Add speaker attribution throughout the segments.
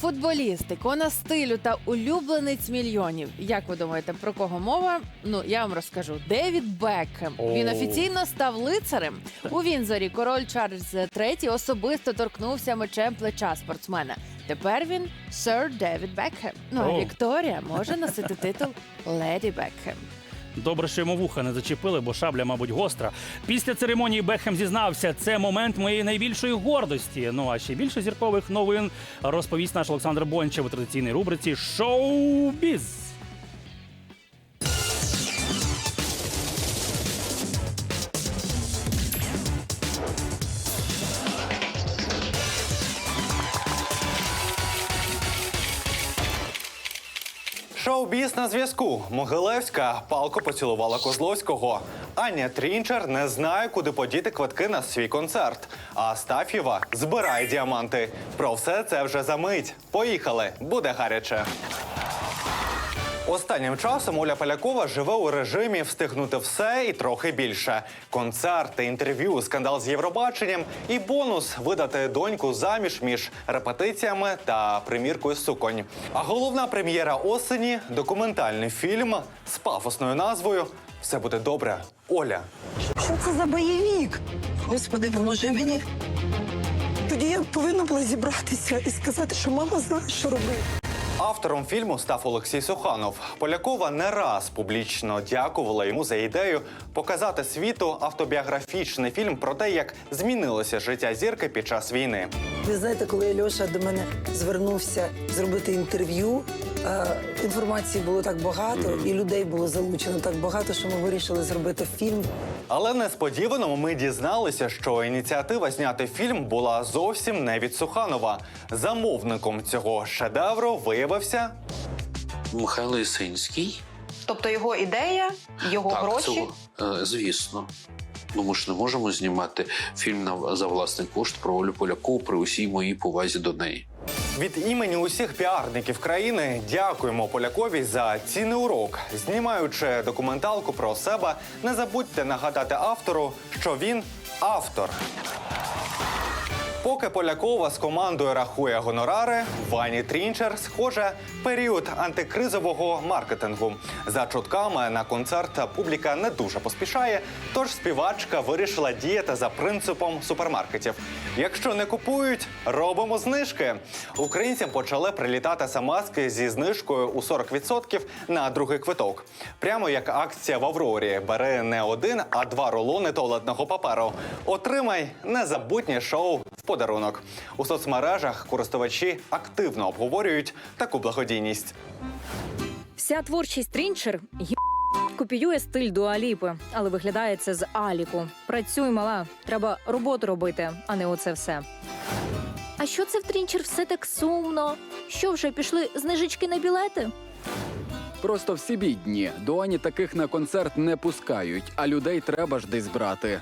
Speaker 1: Футболіст, ікона стилю та улюбленець мільйонів. Як ви думаєте, про кого мова? Ну я вам розкажу. Девід Бекхем. Він офіційно став лицарем. У Вінзорі король Чарльз III особисто торкнувся мечем плеча спортсмена. Тепер він сер Девід Бекхем. Ну а. Вікторія може носити титул Леді Бекхем.
Speaker 2: Добре, що йому вуха не зачепили, бо шабля, мабуть, гостра. Після церемонії Бекхем зізнався, це момент моєї найбільшої гордості. Ну а ще більше зіркових новин розповість наш Олександр Бончев у традиційній рубриці Шоу-біз.
Speaker 3: Шоу-біз на зв'язку. Могилевська палко поцілувала Козловського. Аня Трінчер не знає, куди подіти квитки на свій концерт. А Астаф'єва збирає діаманти. Про все це вже за мить. Поїхали, буде гаряче. Останнім часом Оля Полякова живе у режимі встигнути все і трохи більше. Концерти, інтерв'ю, скандал з Євробаченням і бонус видати доньку заміж між репетиціями та приміркою суконь. А головна прем'єра осені документальний фільм з пафосною назвою Все буде добре. Оля.
Speaker 4: Що це за бойовик? Господи, поможи мені. Тоді я повинна була зібратися і сказати, що мама знає, що робити.
Speaker 3: Автором фільму став Олексій Суханов. Полякова не раз публічно дякувала йому за ідею показати світу автобіографічний фільм про те, як змінилося життя зірки під час війни.
Speaker 4: Ви знаєте, коли Льоша до мене звернувся зробити інтерв'ю, е, інформації було так багато, і людей було залучено так багато, що ми вирішили зробити фільм.
Speaker 3: Але несподівано ми дізналися, що ініціатива зняти фільм була зовсім не від Суханова. Замовником цього шедевру виявився
Speaker 5: Михайло Ісинський.
Speaker 6: Тобто його ідея, його
Speaker 5: так,
Speaker 6: гроші.
Speaker 5: Це, е, звісно. Ну, ми ж не можемо знімати фільм на за власний кошт про Олю Полякову при усій моїй повазі до неї.
Speaker 3: від імені усіх піарників країни. Дякуємо Полякові за цінний урок. Знімаючи документалку про себе, не забудьте нагадати автору, що він автор. Поки Полякова з командою рахує гонорари, Вані Трінчер, схоже, період антикризового маркетингу. За чутками на концерт публіка не дуже поспішає, тож співачка вирішила діяти за принципом супермаркетів. Якщо не купують, робимо знижки. Українцям почали прилітати самаски зі знижкою у 40% на другий квиток. Прямо як акція в Аврорі. Бери не один, а два рулони туалетного паперу. Отримай незабутнє шоу подарунок. У соцмережах користувачі активно обговорюють таку благодійність.
Speaker 7: Вся творчість Трінчер копіює стиль Дуаліпи, але виглядає це з Аліку. Працюй, мала, треба роботу робити, а не оце все. А що це в Трінчер все так сумно? Що вже пішли знижечки на білети?
Speaker 8: Просто всі бідні. До Ані таких на концерт не пускають, а людей треба ж десь брати.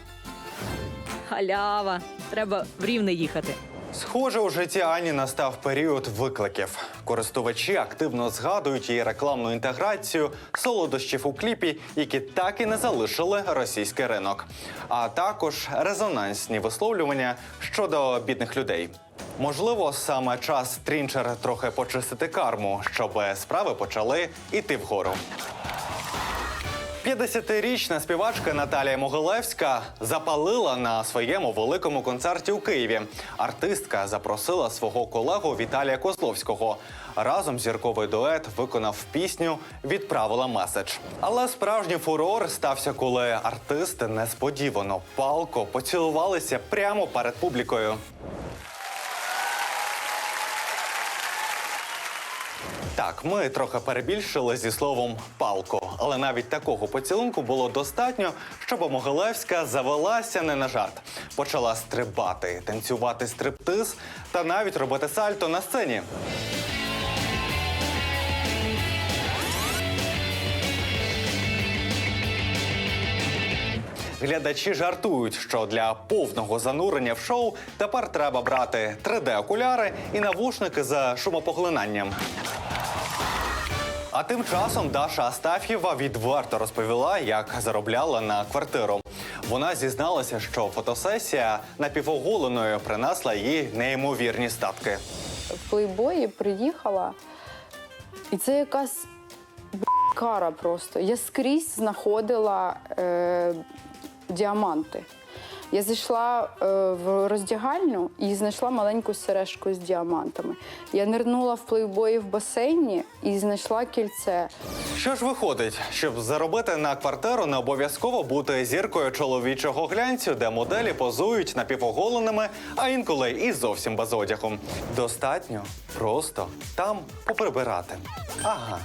Speaker 7: Халява, треба в рівне їхати.
Speaker 3: Схоже, у житті Ані настав період викликів. Користувачі активно згадують її рекламну інтеграцію солодощів у кліпі, які так і не залишили російський ринок, а також резонансні висловлювання щодо бідних людей. Можливо, саме час Трінчер трохи почистити карму, щоб справи почали йти вгору. 50-річна співачка Наталія Могилевська запалила на своєму великому концерті у Києві. Артистка запросила свого колегу Віталія Козловського. Разом зірковий дует виконав пісню Відправила меседж. Але справжній фурор стався, коли артисти несподівано палко поцілувалися прямо перед публікою. Так, ми трохи перебільшили зі словом палко, але навіть такого поцілунку було достатньо, щоб Могилевська завелася не на жарт. Почала стрибати, танцювати стриптиз та навіть робити сальто на сцені. Глядачі жартують, що для повного занурення в шоу тепер треба брати 3D-окуляри і навушники з шумопоглинанням. А тим часом Даша Астаф'єва відверто розповіла, як заробляла на квартиру. Вона зізналася, що фотосесія напівоголеною принесла їй неймовірні статки.
Speaker 9: в плейбої приїхала, і це якась кара просто. Я скрізь знаходила е, діаманти. Я зайшла е, в роздягальню і знайшла маленьку сережку з діамантами. Я нирнула в плейбої в басейні і знайшла кільце.
Speaker 3: Що ж виходить, щоб заробити на квартиру, не обов'язково бути зіркою чоловічого глянцю, де моделі позують напівоголеними, а інколи і зовсім без одягу. Достатньо просто там поприбирати. Ага.